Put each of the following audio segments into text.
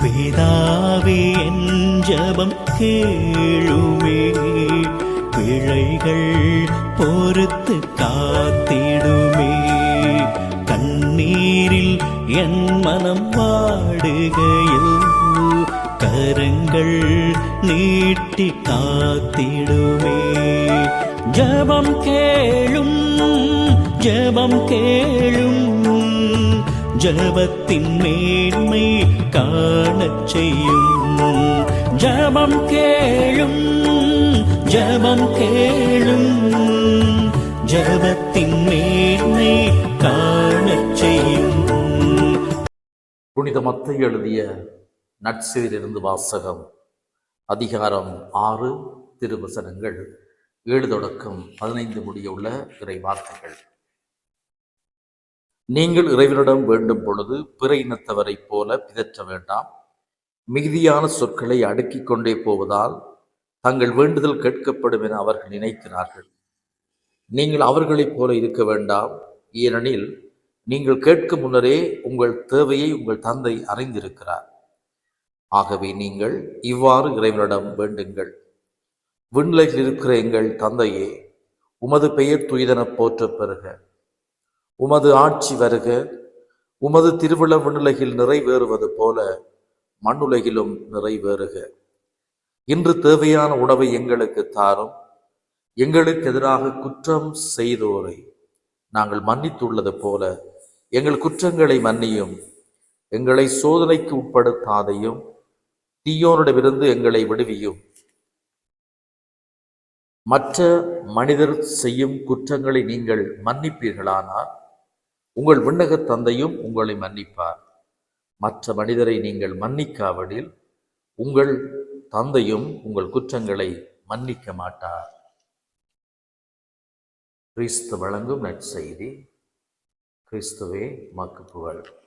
பிதாவே என் ஜெபம் கேளுமே. பிழைகள் பொறுத்து காத்திடுமே. கண்ணீரில் என் மனம் வாடுகையில் கரங்கள் நீட்டி காத்திடுமே. ஜபம் கேளும் ஜபம் கேளும். ஜபத்தின் மேன்மை காணச் செய்யும். ஜபம் கேளும் ஜபம் கேளும். ஜபத்தின் மேன்மை காணச் செய்யும். புனித மத்தை எழுதிய நற்செய்தியிலிருந்து வாசகம் அதிகாரம் ஆறு திருவசனங்கள் ஏழு தொடக்கம் பதினைந்து முடியுள்ள இறை வார்த்தைகள். நீங்கள் இறைவனிடம் வேண்டும் பொழுது பிற இனத்தவரைப் போல பிதற்ற வேண்டாம். மிகுதியான சொற்களை அடுக்கிக் கொண்டே போவதால் தங்கள் வேண்டுதல் கேட்கப்படும் என அவர்கள் நினைக்கிறார்கள். நீங்கள் அவர்களைப் போல இருக்க வேண்டாம். ஏனெனில் நீங்கள் கேட்கும் முன்னரே உங்கள் தேவையை உங்கள் தந்தை அறிந்திருக்கிறார். ஆகவே நீங்கள் இவ்வாறு இறைவனிடம் வேண்டுங்கள். விண்ணிலையில் இருக்கிற எங்கள் தந்தையே உமது பெயர் துய்தெனப் போற்ற பெறுக. உமது ஆட்சி வருக. உமது திருவிழா விண்ணுலகில் நிறைவேறுவது போல மண்ணுலகிலும் நிறைவேறுக. இன்று தேவையான உணவை எங்களுக்கு தாரும். எங்களுக்கு எதிராக குற்றம் செய்தோரை. நாங்கள் மன்னித்துள்ளது போல எங்கள் குற்றங்களை மன்னியும். எங்களை சோதனைக்கு உட்படுத்தாதையும் தீயோனிடமிருந்து எங்களை விடுவியும். மற்ற மனிதர் செய்யும் குற்றங்களை நீங்கள் மன்னிப்பீர்களானால் உங்கள் விண்ணகத் தந்தையும் உங்களை மன்னிப்பார். மற்ற மனிதரை நீங்கள் மன்னிக்காவிடில் உங்கள் தந்தையும் உங்கள் குற்றங்களை மன்னிக்க மாட்டார். கிறிஸ்து வழங்கும் நற்செய்தி கிறிஸ்துவே மக்கு புகழ்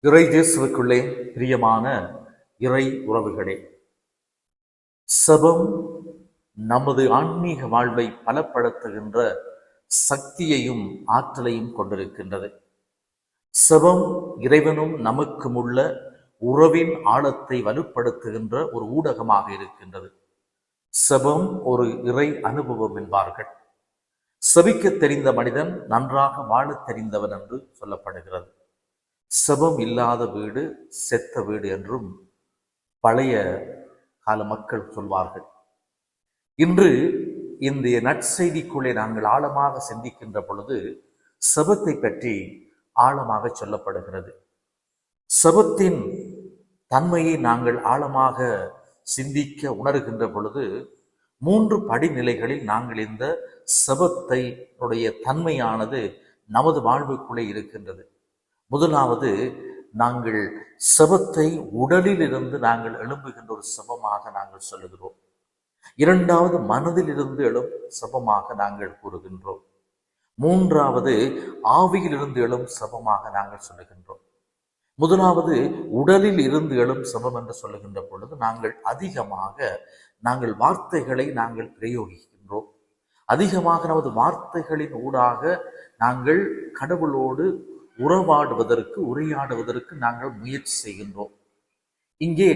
இறை இயேசுவுக்குள்ளே பிரியமான இறை உறவுகளே செபம் நமது ஆன்மீக வாழ்வை பலப்படுத்துகின்ற சக்தியையும் ஆற்றலையும் கொண்டிருக்கின்றது. செபம் இறைவனும் நமக்கும் உள்ள உறவின் ஆழத்தை வலுப்படுத்துகின்ற ஒரு ஊடகமாக இருக்கின்றது. செபம் ஒரு இறை அனுபவம் என்பார்கள். செபிக்க தெரிந்த மனிதன் நன்றாக வாழத் தெரிந்தவன் என்று சொல்லப்படுகிறது. செபம் இல்லாத வீடு செத்த வீடு என்றும் பழைய கால மக்கள் சொல்வார்கள். இன்று இந்த நற்செய்திக்குள்ளே நாங்கள் ஆழமாக சிந்திக்கின்ற பொழுது செபத்தை பற்றி ஆழமாக சொல்லப்படுகிறது. செபத்தின் தன்மையை நாங்கள் ஆழமாக சிந்திக்க உணர்கின்ற பொழுது மூன்று படிநிலைகளில் நாங்கள் இந்த செபத்தை உடைய தன்மையானது நமது வாழ்வுக்குள்ளே இருக்கின்றது. முதலாவது நாங்கள் செபத்தை உடலில் இருந்து நாங்கள் எழும்புகின்ற ஒரு செபமாக நாங்கள் சொல்லுகிறோம். இரண்டாவது மனதில் இருந்து எழும் செபமாக நாங்கள் கூறுகின்றோம். மூன்றாவது ஆவியில் இருந்து எழும் செபமாக நாங்கள் சொல்லுகின்றோம். முதலாவது உடலில் இருந்து எழும் செபம் என்று சொல்லுகின்ற பொழுது நாங்கள் அதிகமாக நாங்கள் வார்த்தைகளை நாங்கள் பிரயோகிக்கின்றோம். அதிகமாக நமது வார்த்தைகளின் ஊடாக நாங்கள் கடவுளோடு உறவாடுவதற்கு உரையாடுவதற்கு நாங்கள் முயற்சி செய்கின்றோம். இங்கே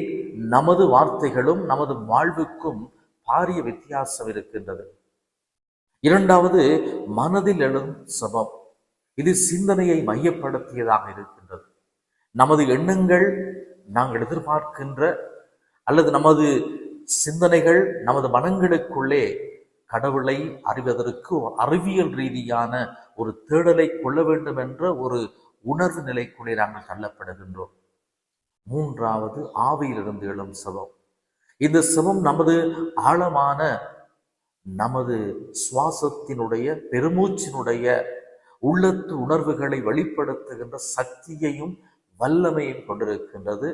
நமது வார்த்தைகளும் நமது வாழ்வுக்கும் பாரிய வித்தியாசம் இருக்கின்றது. இரண்டாவது மனதில் எழும் சபம். இது சிந்தனையை மையப்படுத்தியதாக இருக்கின்றது. நமது எண்ணங்கள் நாங்கள் எதிர்பார்க்கின்ற அல்லது நமது சிந்தனைகள் நமது மனங்களுக்குள்ளே கடவுளை அறிவதற்கு அறிவியல் ரீதியான ஒரு தேடலை கொள்ள வேண்டும் என்ற ஒரு உணர்வு நிலைக்குள்ளே நாங்கள் தள்ளப்படுகின்றோம். மூன்றாவது ஆவியிலிருந்து எழும் சிவம். இந்த சிவம் நமது ஆழமான நமது சுவாசத்தினுடைய பெருமூச்சினுடைய உள்ளத்து உணர்வுகளை வெளிப்படுத்துகின்ற சக்தியையும் வல்லமையும் கொண்டிருக்கின்றது.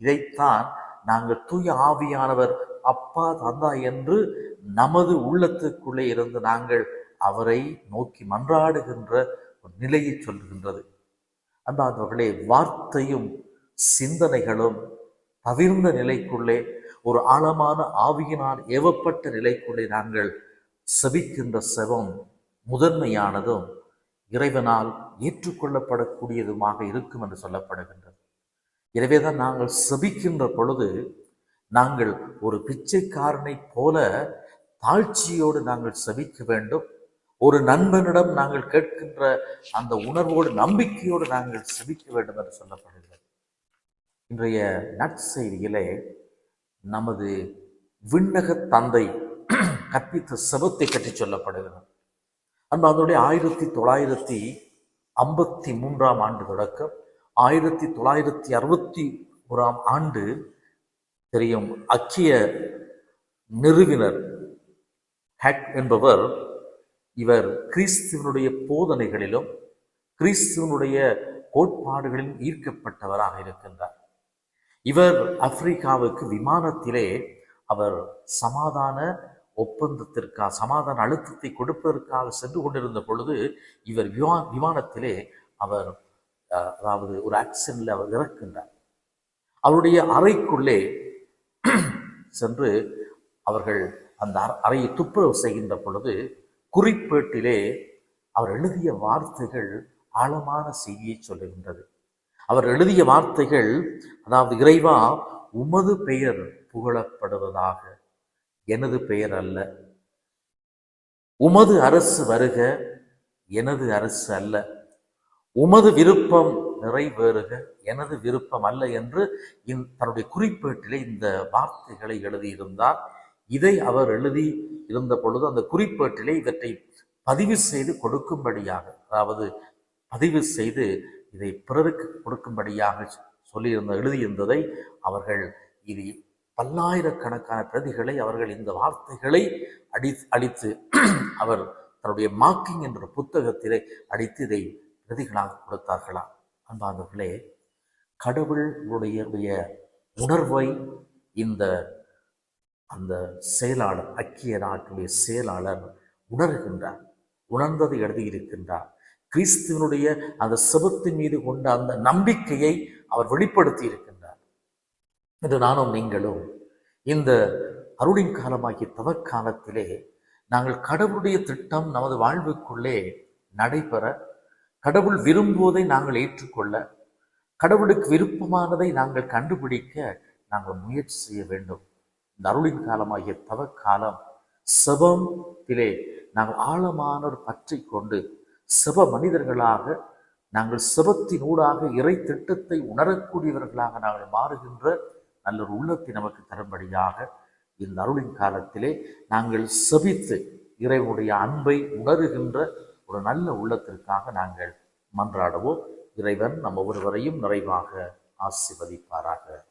இதைத்தான் நாங்கள் தூய ஆவியானவர் அப்பா தாத்தா என்று நமது உள்ளத்துக்குள்ளே இருந்து நாங்கள் அவரை நோக்கி மன்றாடுகின்ற ஒரு நிலையை சொல்கின்றது. அன்பாதவர்களே வார்த்தையும் சிந்தனைகளும் தவிர்ந்த நிலைக்குள்ளே ஒரு ஆழமான ஆவியினால் ஏவப்பட்ட நிலைக்குள்ளே நாங்கள் செபிக்கின்ற செவம் முதன்மையானதும் இறைவனால் ஏற்றுக்கொள்ளப்படக்கூடியதுமாக இருக்கும் என்று சொல்லப்படுகின்றது. எனவேதான் நாங்கள் செபிக்கின்ற பொழுது நாங்கள் ஒரு பிச்சைக்காரனைப் போல தாழ்ச்சியோடு நாங்கள் செபிக்க வேண்டும். ஒரு நண்பனிடம் நாங்கள் கேட்கின்ற அந்த உணர்வோடு நம்பிக்கையோடு நாங்கள் செபிக்க வேண்டும் என்று சொல்லப்படுகிறது. இன்றைய நற்செய்தியிலே நமது விண்ணக தந்தை கற்பித்த செபத்தை பற்றி சொல்லப்படுகிறது. அன்பு அதனுடைய ஆயிரத்தி தொள்ளாயிரத்தி ஐம்பத்தி மூன்றாம் ஆண்டு தொடக்கம். ஆயிரத்தி தொள்ளாயிரத்தி அறுபத்தி ஓராம் ஆண்டு தெரியும். அக்கிய நிறுவினர். ஹேக் என்பவர் இவர் கிறிஸ்துவனுடைய போதனைகளிலும் கிறிஸ்துவனுடைய கோட்பாடுகளிலும் ஈர்க்கப்பட்டவராக இருக்கின்றார். இவர் ஆப்பிரிக்காவுக்கு விமானத்திலே அவர் சமாதான ஒப்பந்தத்திற்காக சமாதான அழுத்தத்தை கொடுப்பதற்காக சென்று கொண்டிருந்த பொழுது இவர் விமா விமானத்திலே அவர் அதாவது ஒரு ஆக்சிடென்ட்ல அவர் இறக்கின்றார். அவருடைய அறைக்குள்ளே சென்று அவர்கள் அந்த அற- அறையை துப்புரவு செய்கின்ற பொழுது குறிப்பேட்டிலே அவர் எழுதிய வார்த்தைகள் ஆழமான செய்தியை சொல்லுகின்றது. அவர் எழுதிய வார்த்தைகள் அதாவது இறைவா உமது பெயர் புகழப்படுவதாக. எனது பெயர் அல்ல. உமது அரசு வருக எனது அரசு அல்ல. உமது விருப்பம் நிறைவேறுக. எனது விருப்பம் அல்ல என்று இன் தன்னுடைய குறிப்பேட்டிலே இந்த வார்த்தைகளை எழுதியிருந்தார். இதை அவர் எழுதி இருந்த பொழுது அந்த குறிப்பேட்டிலே இவற்றை பதிவு செய்து கொடுக்கும்படியாக அதாவது பதிவு செய்து இதை பிறருக்கு கொடுக்கும்படியாக சொல்லியிருந்த எழுதியிருந்ததை அவர்கள் இது பல்லாயிரக்கணக்கான பிரதிகளை அவர்கள் இந்த வார்த்தைகளை அடி அடித்து அவர் தன்னுடைய மாக்கிங் என்ற புத்தகத்திலே அடித்து இதை பிரதிகளாக கொடுத்தார்களாம் அன்பாந்தவர்களே கடவுளுடைய உணர்வை இந்த அந்த செயலாளர் அக்கிய நாட்டுடைய செயலாளர் உணர்கின்றார் உணர்ந்ததை எழுதியிருக்கின்றார். கிறிஸ்துவனுடைய அந்த செபத்தின் மீது கொண்ட அந்த நம்பிக்கையை அவர் வெளிப்படுத்தி இருக்கின்றார் என்று நானும் நீங்களும் இந்த அருளின் காலமாகிய தவக்காலத்திலே நாங்கள் கடவுளுடைய திட்டம் நமது வாழ்வுக்குள்ளே நடைபெற கடவுள் விரும்புவதை நாங்கள் ஏற்றுக்கொள்ள கடவுளுக்கு விருப்பமானதை நாங்கள் கண்டுபிடிக்க நாங்கள் முயற்சி செய்ய வேண்டும். இந்த அருளின் காலமாகிய தவக்காலம் செபத்திலே நாங்கள் ஆழமான ஒரு பற்றி கொண்டு செப மனிதர்களாக நாங்கள் செபத்தினூடாக இறை திட்டத்தை உணரக்கூடியவர்களாக நாங்கள் மாறுகின்ற நல்ல ஒரு உள்ளத்தை நமக்கு தரும்படியாக இந்த அருளின் காலத்திலே நாங்கள் செபித்து இறைவனுடைய அன்பை உணருகின்ற ஒரு நல்ல உள்ளத்திற்காக நாங்கள் மன்றாடுவோம். இறைவன் நம்ம ஒருவரையும் நிறைவாக ஆசிர்வதிப்பாராக.